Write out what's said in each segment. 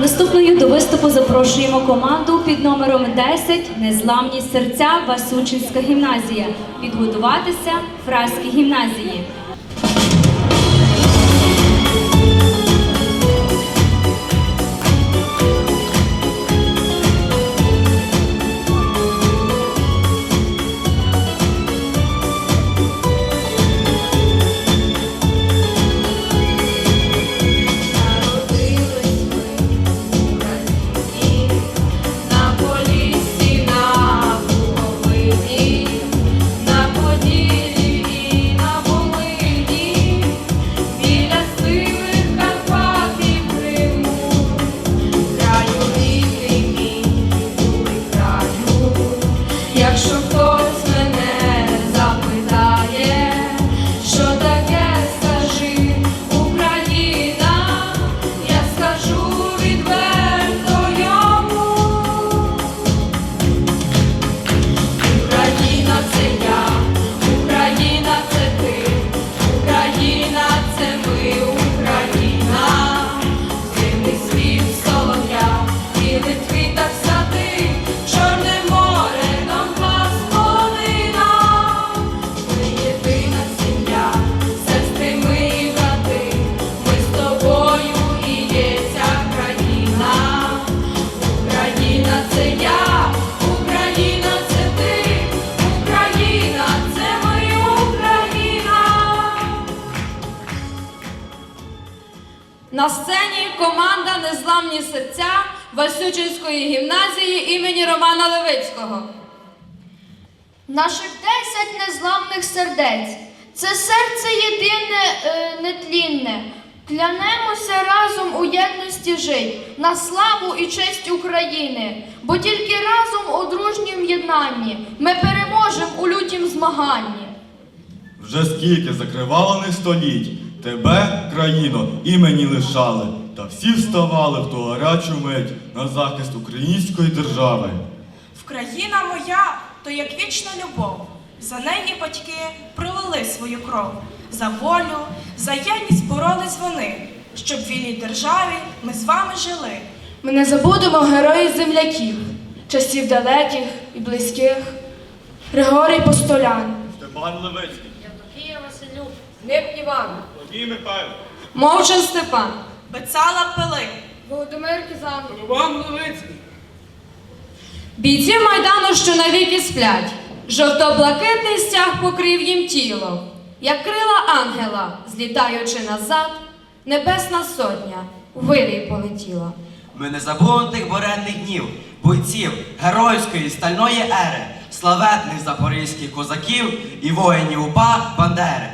Наступною до виступу запрошуємо команду під номером 10 Незламні серця Васучинська гімназія. Підготуватися Фраській гімназії. На сцені команда Незламні серця Васючинської гімназії імені Романа Левицького. Наших десять незламних сердець. Це серце єдине, е, нетлінне. Клянемося разом у єдності жить, на славу і честь України, бо тільки разом у дружнім єднанні ми переможемо у лютім змаганні. Вже скільки закривалених століть тебе, країно, імені лишали, та всі вставали в ту гарячу мить на захист української держави. Вкраїна моя, то як вічна любов. За неї батьки пролили свою кров. За волю, за єдність боролись вони, щоб в вільній державі ми з вами жили. Ми не забудемо героїв земляків, часів далеких і близьких. Григорій Постолян, Степан Левицький, Лип Іван, Олій Михайло, Мовчан Степан, Бецала Пилип, Володимир Кізан, Роман Левицький. Бійці Майдану, що навіки сплять, жовто-блакитний стяг покрив їм тіло, як крила ангела, злітаючи назад, небесна сотня у вирій полетіла. Ми не забудемо тих буренних днів, бойців геройської стальної ери, славетних запорізьких козаків і воїнів УПА Бандери.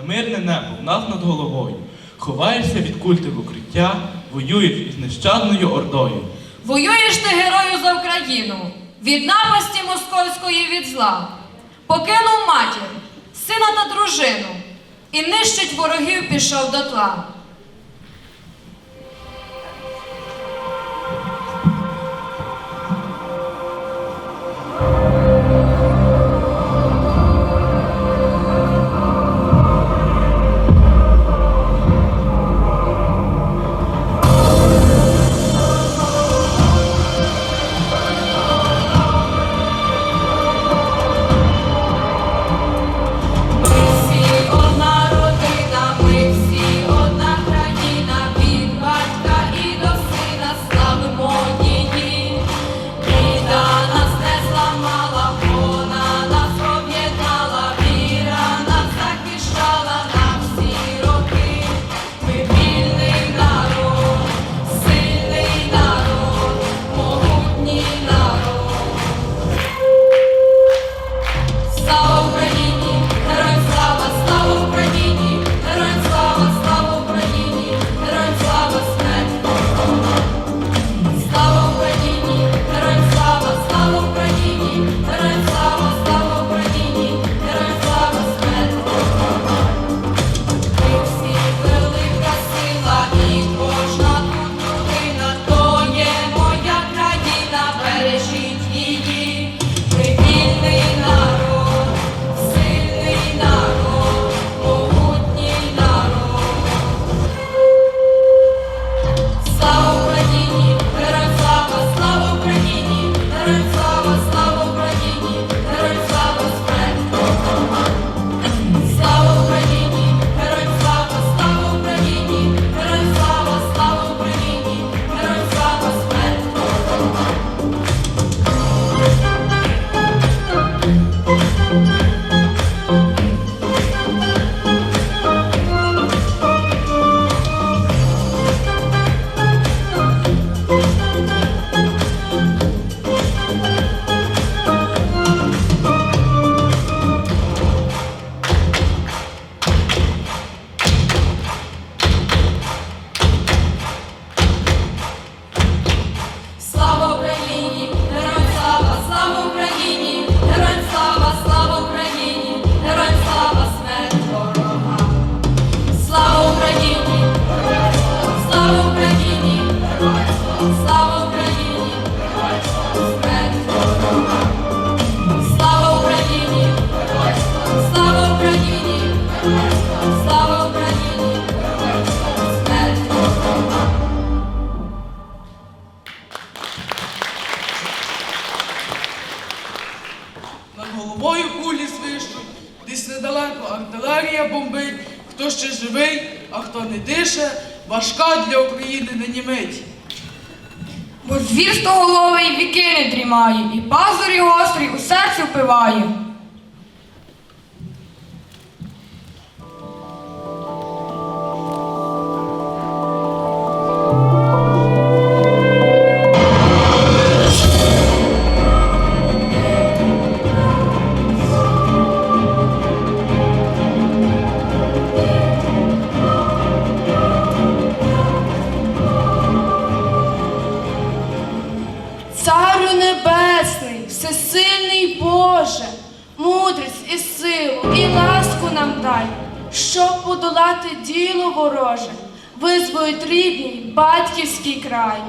За мирне небо в нас над головою. Ховаєшся від культи в укриття, воюєш із нещадною ордою. Воюєш ти герою за Україну, від напасті московської від зла. Покинув матір, сина та дружину, і нищить ворогів пішов до тла. Головою кулі свищуть, десь недалеко артилерія бомбить. Хто ще живий, а хто не дише, важка для України нині мить. Бо звірство головий віки не дрімає, і пазурі гострі у серці впиває. Царю небесний, всесильний Боже, мудрість і силу, і ласку нам дай, щоб подолати діло вороже, визволить рідний батьківський край.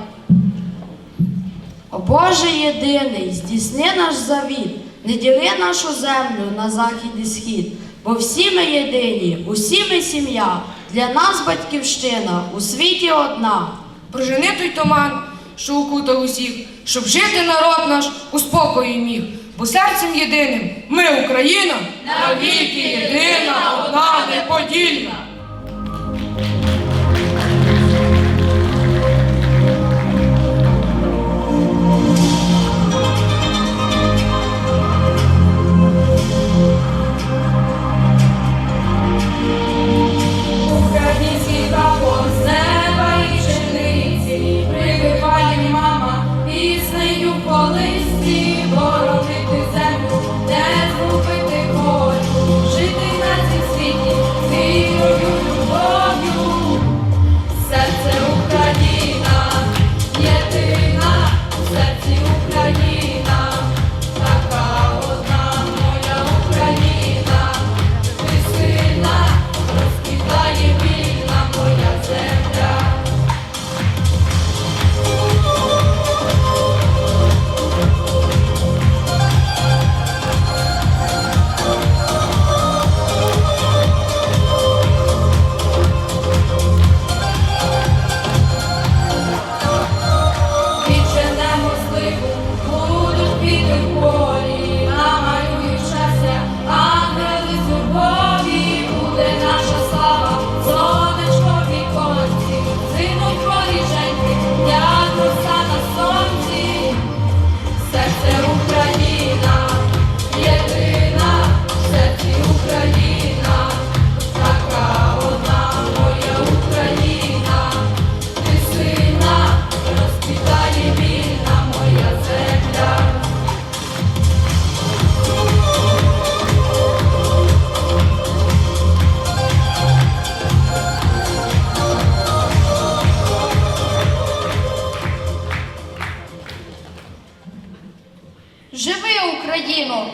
О Боже єдиний, здійсни наш завіт, не діли нашу землю на захід і схід, бо всі ми єдині, усі ми сім'я, для нас батьківщина у світі одна. Прожени той туман, що укутав усіх, щоб жити народ наш у спокої міг. Бо серцем єдиним ми Україна, навіки єдина, одна неподільна.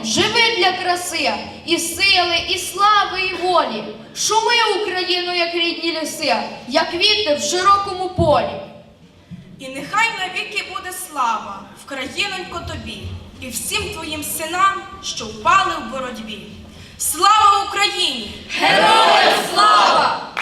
Живи для краси, і сили, і слави, і волі. Шуми, Україну, як рідні ліси, як вітер в широкому полі. І нехай навіки буде слава в країнонько тобі і всім твоїм синам, що впали в боротьбі. Слава Україні! Героям слава!